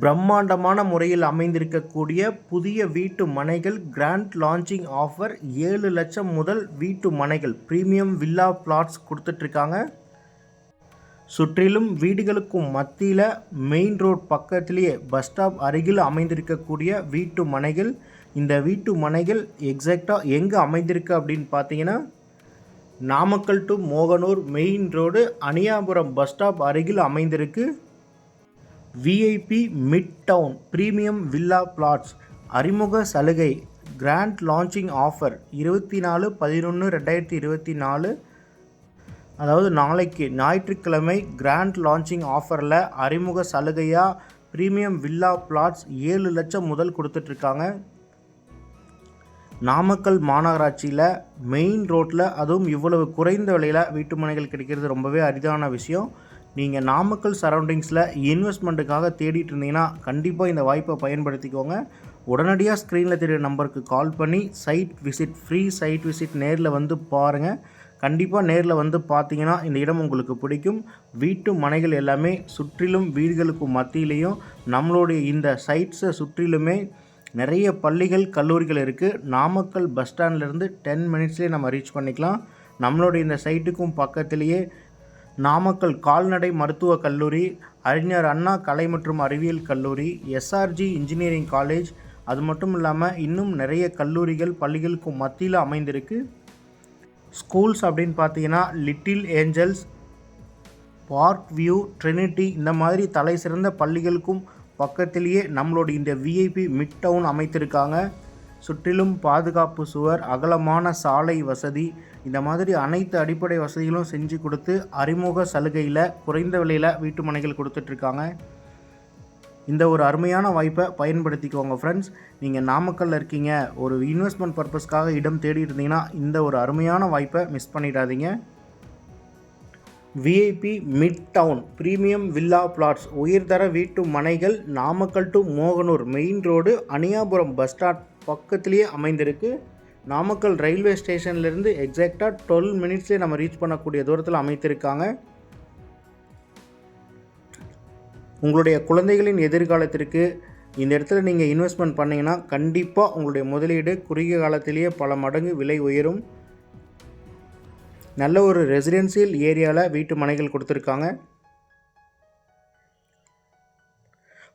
பிரம்மாண்டமான முறையில் அமைந்திருக்கக்கூடிய புதிய வீட்டு மனைகள் கிராண்ட் லான்ச்சிங் ஆஃபர் ஏழு லட்சம் முதல் வீட்டு மனைகள் ப்ரீமியம் வில்லா பிளாட்ஸ் கொடுத்துட்ருக்காங்க. சுற்றிலும் வீடுகளுக்கும் மத்தியில் மெயின் ரோட் பக்கத்திலேயே பஸ் ஸ்டாப் அருகில் அமைந்திருக்கக்கூடிய வீட்டு மனைகள். இந்த வீட்டு மனைகள் எக்ஸாக்டாக எங்கே அமைந்திருக்கு அப்படின்னு பார்த்தீங்கன்னா Namakkal to Mohanur main road Aniyapuram bus stop அருகில் அமைந்திருக்கு. VIP mid town premium villa plots அறிமுக சலுகை. கிராண்ட் லான்ச்சிங் ஆஃபர் இருபத்தி நாலு பதினொன்று ரெண்டாயிரத்தி இருபத்தி நாலு அதாவது நாளைக்கு ஞாயிற்றுக்கிழமை கிராண்ட் லான்ச்சிங் ஆஃபரில் அறிமுக சலுகையாக ப்ரீமியம் வில்லா பிளாட்ஸ் ஏழு லட்சம் முதல் கொடுத்துட்ருக்காங்க. நாமக்கல் மாநகராட்சியில் மெயின் ரோட்டில் அதுவும் இவ்வளவு குறைந்த விலையில் வீட்டு மனைகள் கிடைக்கிறது ரொம்பவே அரிதான விஷயம். நீங்கள் நாமக்கல் சரௌண்டிங்ஸில் இன்வெஸ்ட்மெண்ட்டுக்காக தேடிட்டு இருந்தீங்கன்னா கண்டிப்பாக இந்த வாய்ப்பை பயன்படுத்திக்கோங்க. உடனடியாக ஸ்க்ரீனில் தெரிய நம்பருக்கு கால் பண்ணி site visit free site visit நேரில் வந்து பாருங்கள் கண்டிப்பாக நேரில் வந்து பார்த்தீங்கன்னா இந்த இடம் உங்களுக்கு பிடிக்கும். வீட்டு மனைகள் எல்லாமே சுற்றிலும் வீடுகளுக்கு மத்தியிலையும் நம்மளுடைய இந்த சைட்ஸை சுற்றிலுமே நிறைய பள்ளிகள் கல்லூரிகள் இருக்குது நாமக்கல் பஸ் ஸ்டாண்ட்லேருந்து டென் மினிட்ஸ்லேயே நம்ம ரீச் பண்ணிக்கலாம். நம்மளுடைய இந்த சைட்டுக்கும் பக்கத்திலேயே நாமக்கல் கால்நடை மருத்துவக் கல்லூரி அறிஞர் அண்ணா கலை மற்றும் அறிவியல் கல்லூரி எஸ்ஆர்ஜி இன்ஜினியரிங் காலேஜ். அது மட்டும் இல்லாமல் இன்னும் நிறைய கல்லூரிகள் பள்ளிகளுக்கும் மத்தியில் அமைந்திருக்கு. ஸ்கூல்ஸ் அப்படின்னு பார்த்தீங்கன்னா little angels park view trinity இந்த மாதிரி தலை சிறந்த பள்ளிகளுக்கும் பக்கத்திலேயே நம்மளோட இந்த விஐபி மிட் டவுன் அமைத்திருக்காங்க. சுற்றிலும் பாதுகாப்பு சுவர் அகலமான சாலை வசதி இந்த மாதிரி அனைத்து அடிப்படை வசதிகளும் செஞ்சு கொடுத்து அறிமுக சலுகையில் குறைந்த விலையில் வீட்டு மனைகள் கொடுத்துட்ருக்காங்க. இந்த ஒரு அருமையான வாய்ப்பை பயன்படுத்திக்கோங்க ஃப்ரெண்ட்ஸ் நீங்கள் நாமக்கல்லில் இருக்கீங்க ஒரு இன்வெஸ்ட்மெண்ட் பர்பஸ்க்காக இடம் தேடி இருந்தீங்கன்னா இந்த ஒரு அருமையான வாய்ப்பை மிஸ் பண்ணிடாதீங்க. VIP mid town premium villa plots உயர்தர வீட்டு மனைகள் Namakkal to Mohanur main road Aniyapuram bus stand பக்கத்துலேயே அமைந்திருக்கு. நாமக்கல் ரயில்வே ஸ்டேஷன்லேருந்து எக்ஸாக்டாக டுவெல் மினிட்ஸ்லேயே நம்ம ரீச் பண்ணக்கூடிய தூரத்தில் அமைத்திருக்காங்க. உங்களுடைய குழந்தைகளின் எதிர்காலத்திற்கு இந்த இடத்துல நீங்கள் இன்வெஸ்ட்மெண்ட் பண்ணிங்கன்னா கண்டிப்பாக உங்களுடைய முதலீடு குறுகிய காலத்திலேயே பல மடங்கு விலை உயரும். நல்ல ஒரு ரெசிடென்சியல் ஏரியாவில் வீட்டு மனைகள் கொடுத்துருக்காங்க.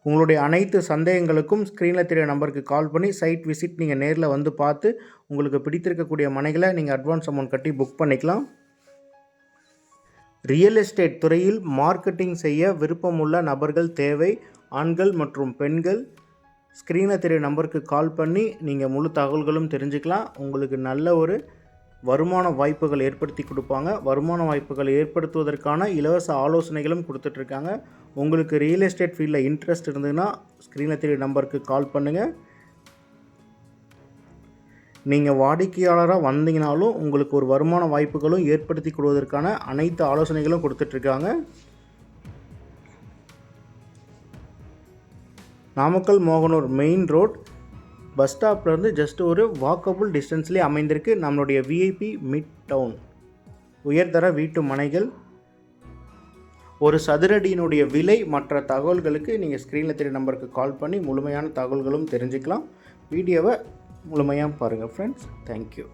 உங்களுடைய அனைத்து சந்தேகங்களுக்கும் ஸ்க்ரீனில் தெரிய நம்பருக்கு கால் பண்ணி சைட் விசிட் நீங்கள் நேரில் வந்து பார்த்து உங்களுக்கு பிடித்திருக்கக்கூடிய மனைகளை நீங்கள் அட்வான்ஸ் அமௌண்ட் கட்டி புக் பண்ணிக்கலாம். ரியல் எஸ்டேட் துறையில் மார்க்கெட்டிங் செய்ய விருப்பமுள்ள நபர்கள் தேவை. ஆண்கள் மற்றும் பெண்கள். ஸ்க்ரீனில் தெரிய நம்பருக்கு கால் பண்ணி நீங்கள் முழு தகவல்களும் தெரிஞ்சுக்கலாம். உங்களுக்கு நல்ல ஒரு வருமான வாய்ப்புகள் ஏற்படுத்தி கொடுப்பாங்க. வருமான வாய்ப்புகள் ஏற்படுத்துவதற்கான இலவச ஆலோசனைகளும் கொடுத்துட்ருக்காங்க. உங்களுக்கு ரியல் எஸ்டேட் ஃபீல்டில் இன்ட்ரெஸ்ட் இருந்ததுன்னா ஸ்க்ரீனில் தெரிய நம்பருக்கு கால் பண்ணுங்கள் நீங்கள் வாடிக்கையாளராக வந்தீங்கனாலும் உங்களுக்கு ஒரு வருமான வாய்ப்புகளும் ஏற்படுத்தி கொடுவதற்கான அனைத்து ஆலோசனைகளும் கொடுத்துட்ருக்காங்க. Namakkal Mohanur main road bus ஸ்டாப்லேருந்து just ஒரு வாக்கபுள் டிஸ்டன்ஸ்லேயே அமைந்திருக்கு நம்மளுடைய விஐபி மிட் டவுன் உயர்தர வீட்டு மனைகள். ஒரு சதுரடியினுடைய விலை மற்ற தகவல்களுக்கு நீங்கள் ஸ்க்ரீனில் தெரிய நம்பருக்கு கால் பண்ணி முழுமையான தகவல்களும் தெரிஞ்சுக்கலாம். வீடியோவை முழுமையாக பாருங்கள் ஃப்ரெண்ட்ஸ் தேங்க்யூ